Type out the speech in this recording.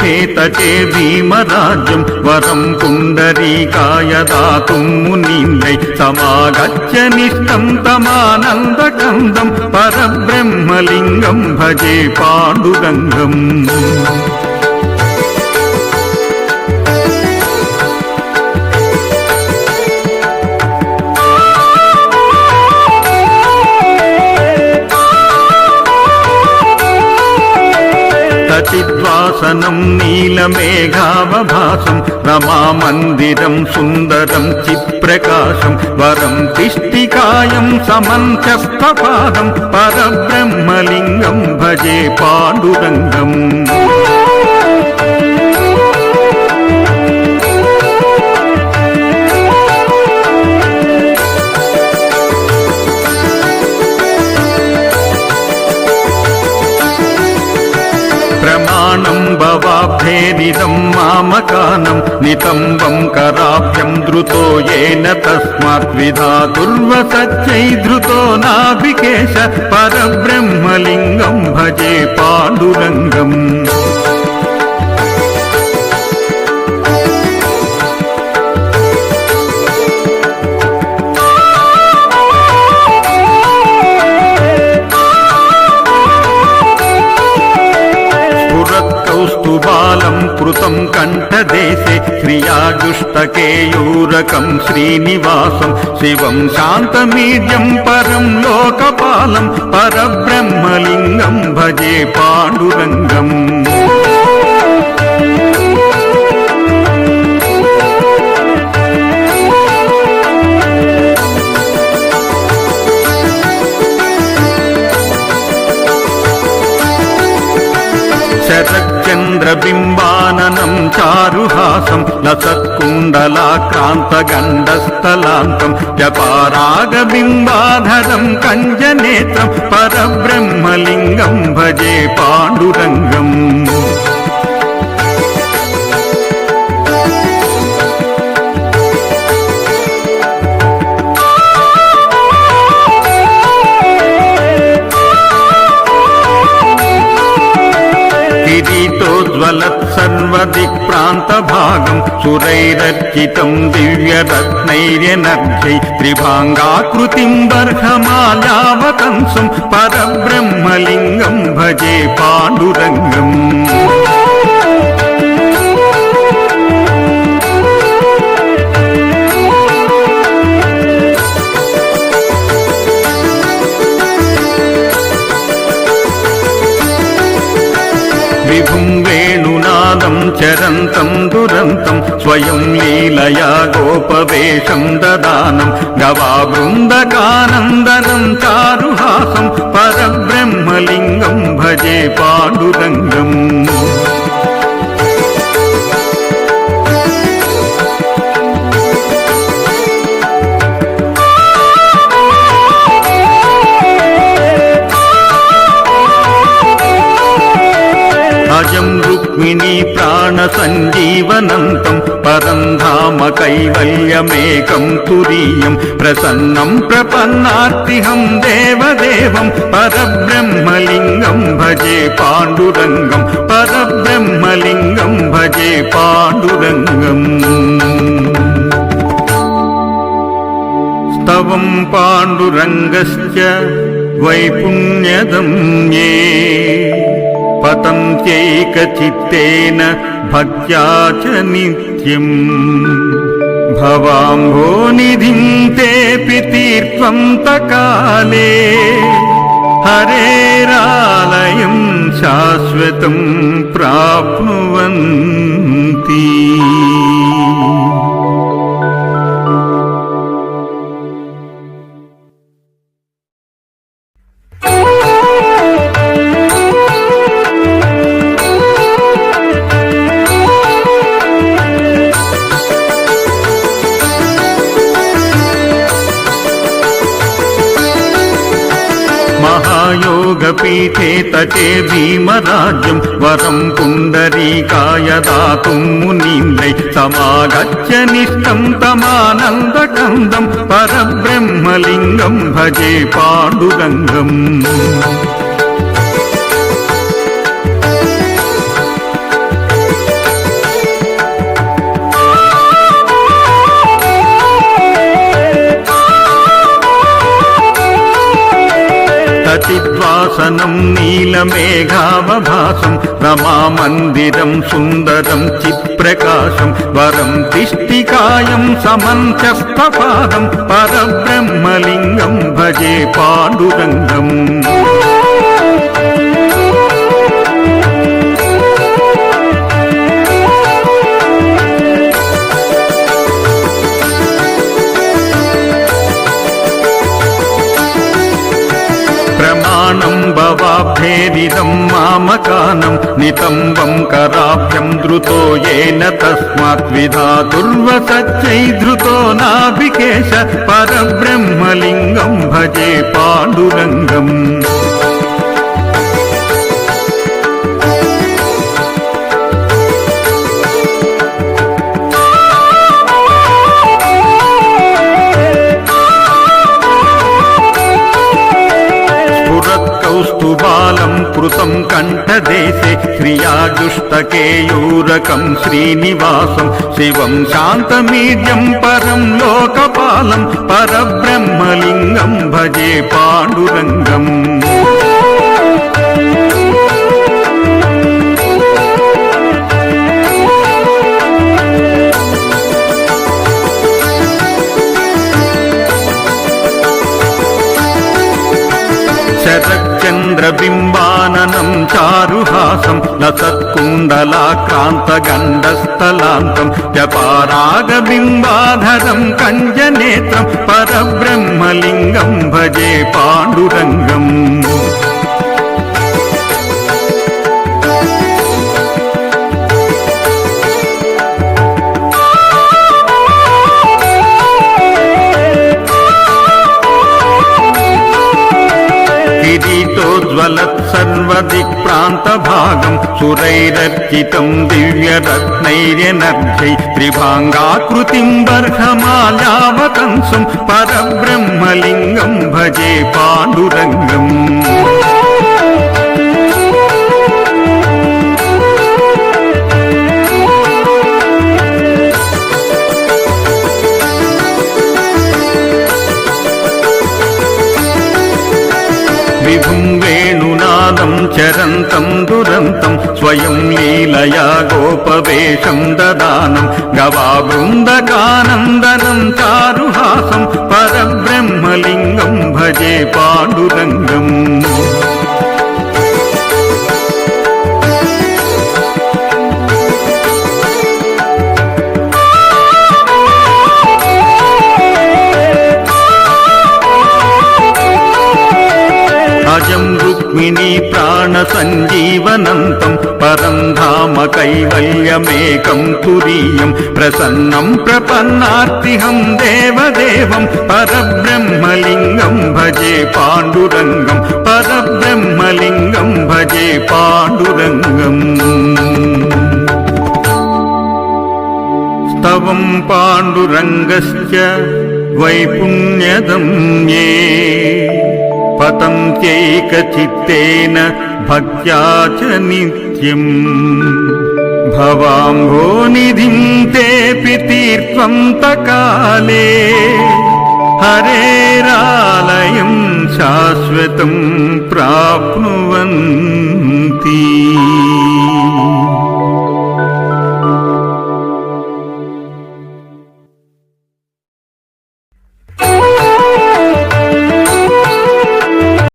చేతచే భీమరాజ్యం వరం పుండరీకాయ దాతుము నిన్నై సమాగచ్చ నిష్టం తమానందకందం పరబ్రహ్మలింగం భజే పాండురంగం వాసనం నీలమేఘావభాసం రమామందిరం సుందరం చిత్ప్రకాశం వరం తిష్టికాయం సమంతస్తపాదం పరబ్రహ్మలింగం భజే పాండురంగం. पाण्डुरङ्गम् प्रमाणं भवाभ्येदिदं मामकानं नितम्बं कराभ्यं द्रुतो येन तस्मात् विधातुर्वसच्चै धृतो नाभिकेश परब्रह्मलिङ्गं भजे पाण्डुरङ्गम् బాలం కృతం కంఠదేశే శ్రియా దుష్టకేయూరకం శ్రీనివాసం శివం శాంతమీర్యం పరం లోకపాలం పరబ్రహ్మలింగం భజే పాండురంగం చారుహాసం లసత్కుండలాక్రాంతగండస్థలాంతం జపారాగబింబాధరం కంజనేత్రం పరబ్రహ్మలింగం భజే పాండురంగం. किरीटोज्वलत्सर्वदिक्प्रान्तभागम् सुरैरर्चितम् दिव्यरत्नैर्यनर्घै त्रिभाङ्गाकृतिम् बर्हमाल्यावतंसम् परब्रह्मलिङ्गम् भजे पाण्डुरङ्गम् विभुं చరంతం చరంతం దురంతం స్వయం లీలయా గోపవేషం దదానం గవా బృందకానందనం చారుహాసం పరబ్రహ్మలింగం భజే పాండురంగం. कैवल्यमेकं तुरीयं प्रसन्नं प्रपन्नार्तिहं देवदेवं परब्रह्मलिङ्गं भजे पाण्डुरङ्गं परब्रह्मलिङ्गं भजे पाण्डुरङ्गम् स्तवं पाण्डुरङ्गश्च वैपुण्यदं ये पतन्त्यैकचित्तेन भक्त्या च नित्यम् भवाम्भोनिधिं तेऽपि तीर्त्वं तकाले हरेरालयं शाश्वतं प्राप्नुवन्ति పీఠేతచే భీమరాజ్యం. వరం పుండరీకాయ దాతుమునీందై సమాగత్య నిష్టం తమానందకందం పరబ్రహ్మలింగం భజే పాండురంగం. సింహాసనం నీలమేఘావభాసం రమామందిరం సుందరం చిత్ప్రకాశం వరం తిష్టికాయం సమంచస్తపాదం పరబ్రహ్మలింగం భజే పాండురంగం. ప్రమాణం భవాభ్యేదిదం మామకానం నితంబం కరాభ్యం ధృతో ఏన తస్మాత్ విధాతుర్వసచ్చై ధృతో నాభికేశ పరబ్రహ్మలింగం భజే పాండురంగం. కంఠదేశే శ్రియాజుష్టకేయూరకం శ్రీనివాసం. శివం శాంతమీర్యం పరం లోకపాలం పరబ్రహ్మలింగం భజే పాండురంగం. చంద్రబింబాననం చారుహాసం లసత్కుండలాక్రాంతగండస్థలాంతం వ్యపారాగబింబాధరం కంజనేత్రం పరబ్రహ్మలింగం భజే పాండురంగం. ज्वलत्सर्वदिक्प्रान्तभागम् सुरैरर्चितम् दिव्यरत्नैर्यनर्घै त्रिभाङ्गाकृतिम् बर्हमालावतंसुम् परब्रह्मलिङ्गम् भजे पाण्डुरङ्गम् వేణునాదం చరంతం దురంతం స్వయం లీలయా గోపవేషం దదానం గవా బృందకానందనం చారుహాసం పరబ్రహ్మలింగం భజే పాండురంగం. परन्धाम कैवल्यमेकं तुरीयं प्रसन्नं प्रपन्नार्तिहं देवदेवं परब्रह्मलिङ्गं भजे पाण्डुरङ्गं परब्रह्मलिङ्गं भजे पाण्डुरङ्गम् स्तवं पाण्डुरङ्गस्य वैपुण्यदं ये पतन्त्यैकचित्तेन भक्त्या च नित्य యోగ్యం భవాంభోనిధిం తేపి తీర్థంతకాలే హరేరాలయం శాశ్వతం ప్రాప్నువంతి